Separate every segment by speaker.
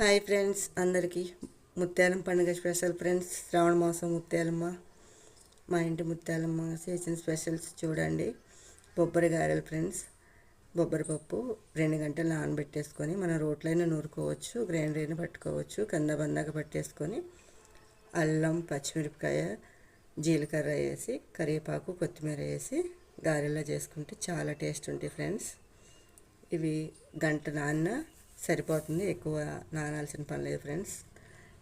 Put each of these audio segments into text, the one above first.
Speaker 1: Hi friends అందరికీ ముత్యాలం పండుగ special friends శ్రావణ మాసం ముత్యాలమ్మ మా ఇంటి ముత్యాలమ్మ చేసిన స్పెషల్స్ చూడండి. బొబ్బరి గారెలు ఫ్రెండ్స్ బొబ్బరి పప్పు రెండు గంటలు నానబెట్టేసుకొని మన రోట్లైనా నూరుకోవచ్చు గ్రైండర్ అయినా పట్టుకోవచ్చు కంద బందాక పట్టేసుకొని అల్లం పచ్చిమిరపకాయ జీలకర్ర వేసి కరివేపాకు కొత్తిమీర వేసి గారెలా చేసుకుంటే చాలా టేస్ట్ ఉంటాయి ఫ్రెండ్స్. ఇవి గంట నాన్న సరిపోతుంది. ఎక్కువ నానాల్సిన పని లేదు ఫ్రెండ్స్.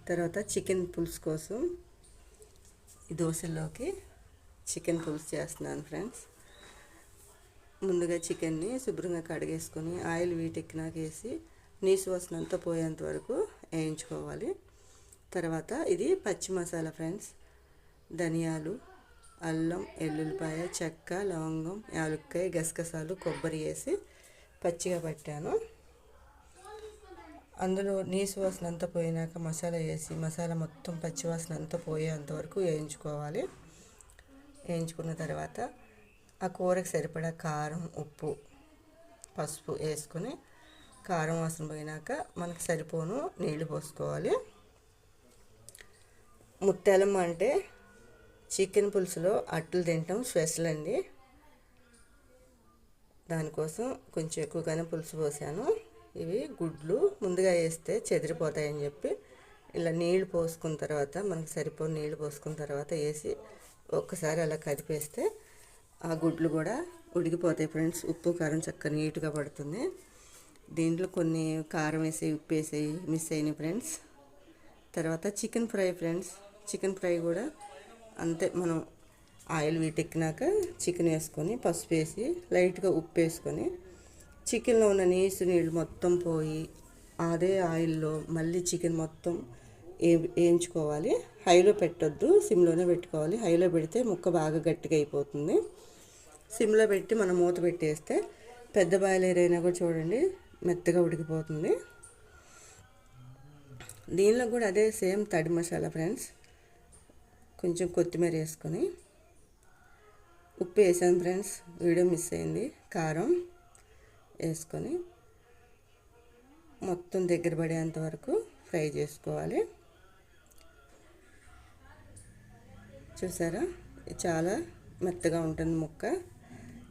Speaker 1: తర్వాత చికెన్ పులుసు కోసం ఈ దోశల్లోకి చికెన్ పులుసు చేస్తున్నాను ఫ్రెండ్స్. ముందుగా చికెన్ని శుభ్రంగా కడిగేసుకొని ఆయిల్ వీటెక్కినాక వేసి నీసు వస్తున్నంత పోయేంత వరకు వేయించుకోవాలి. తర్వాత ఇది పచ్చి మసాలా ఫ్రెండ్స్. ధనియాలు అల్లం ఎల్లుల్లిపాయ చెక్క లవంగం యాలక్కాయ గసగసాలు కొబ్బరి వేసి పచ్చిగా పట్టాను. అందులో నీసు వాసన అంతా పోయినాక మసాలా వేసి మసాలా మొత్తం పచ్చివాసన అంతా పోయేంత వరకు వేయించుకోవాలి. వేయించుకున్న తర్వాత ఆ కూరకు సరిపడా కారం ఉప్పు పసుపు వేసుకొని కారం వాసన పోయినాక మనకు సరిపోను నీళ్ళు పోసుకోవాలి. ముత్యాలమ్మ అంటే చికెన్ పులుసులో అట్లు తింటాం స్పెషల్ అండి. దానికోసం కొంచెం ఎక్కువగానే పులుసు పోసాను. ఇవి గుడ్లు ముందుగా వేస్తే చెదిరిపోతాయని చెప్పి ఇలా నీళ్ళు పోసుకున్న తర్వాత మనకు సరిపో నీళ్ళు పోసుకున్న తర్వాత వేసి ఒక్కసారి అలా కదిపేస్తే ఆ గుడ్లు కూడా ఉడికిపోతాయి ఫ్రెండ్స్. ఉప్పు కారం చక్కగా నీట్గా పడుతుంది. దీంట్లో కొన్ని కారం వేసి ఉప్పు వేసి మిస్ అయినాయి ఫ్రెండ్స్. తర్వాత chicken fry friends. Chicken fry కూడా అంతే మనం ఆయిల్ వీటెక్కినాక చికెన్ వేసుకొని పసుపు వేసి లైట్గా ఉప్పు వేసుకొని చికెన్లో ఉన్న నీసు నీళ్ళు మొత్తం పోయి అదే ఆయిల్లో మళ్ళీ చికెన్ మొత్తం ఏ వేయించుకోవాలి. హైలో పెట్టొద్దు సిమ్లోనే పెట్టుకోవాలి. హైలో పెడితే ముక్క బాగా గట్టిగా అయిపోతుంది. సిమ్లో పెట్టి మనం మూత పెట్టేస్తే పెద్ద బాయిలర్ అయినా కూడా చూడండి మెత్తగా ఉడికిపోతుంది. దీనిలో కూడా అదే సేమ్ తడి మసాలా ఫ్రెండ్స్. కొంచెం కొత్తిమీర వేసుకొని ఉప్పు వేసాను ఫ్రెండ్స్. వీడియో మిస్ అయింది. కారం. వేసుకొని మొత్తం దగ్గర పడేంత వరకు ఫ్రై చేసుకోవాలి. చూసారా? చాలా మెత్తగా ఉంటుంది ముక్క.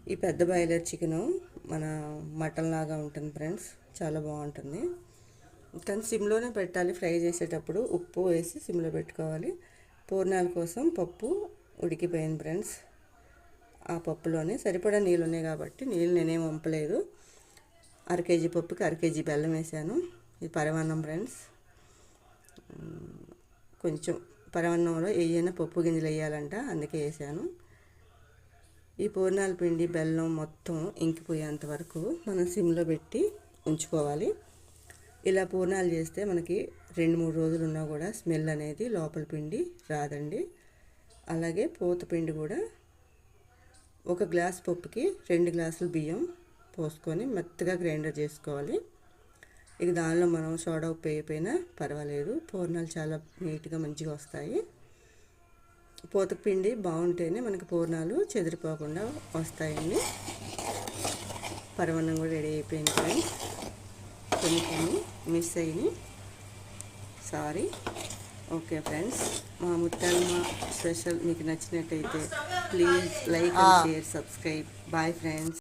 Speaker 1: ఈ పెద్ద బాయిలర్ చికెను మన మటన్ లాగా ఉంటుంది ఫ్రెండ్స్ చాలా బాగుంటుంది. కానీ సిమ్లోనే పెట్టాలి. ఫ్రై చేసేటప్పుడు ఉప్పు వేసి సిమ్లో పెట్టుకోవాలి. పూర్ణాల కోసం పప్పు ఉడికిపోయింది ఫ్రెండ్స్ ఆ పప్పులోనే సరిపడా నీళ్ళు ఉన్నాయి కాబట్టి నీళ్ళు నేనేం వంపలేదు. అర కేజీ పప్పుకి అర కేజీ బెల్లం వేసాను. ఇది పరమాన్నం ఫ్రెండ్స్. కొంచెం పరమాన్నంలో ఏదైనా పప్పు గింజలు వేయాలంట అందుకే వేసాను. ఈ పూర్ణాల పిండి బెల్లం మొత్తం ఇంకిపోయేంత వరకు మనం సిమ్లో పెట్టి ఉంచుకోవాలి. ఇలా పూర్ణాలు చేస్తే మనకి రెండు మూడు రోజులు ఉన్నా కూడా స్మెల్ అనేది లోపల పిండి రాదండి. అలాగే పూత పిండి కూడా ఒక గ్లాస్ పప్పుకి రెండు గ్లాసులు బియ్యం పోసుకొని మెత్తగా గ్రైండర్ చేసుకోవాలి. ఇక దానిలో మనం సోడా ఉప్పు వేయపోయినా పర్వాలేదు. పూర్ణాలు చాలా నీట్గా మంచిగా వస్తాయి. పూత పిండి బాగుంటేనే మనకి పూర్ణాలు చెదిరిపోకుండా వస్తాయండి. పరవన్నం కూడా రెడీ అయిపోయింది ఫ్రెండ్స్. కొన్ని కొన్ని మిస్ అయినాయి. సారీ. Okay friends. మా ముత్యాలమ్మ స్పెషల్ మీకు నచ్చినట్టయితే please like share subscribe. Bye friends.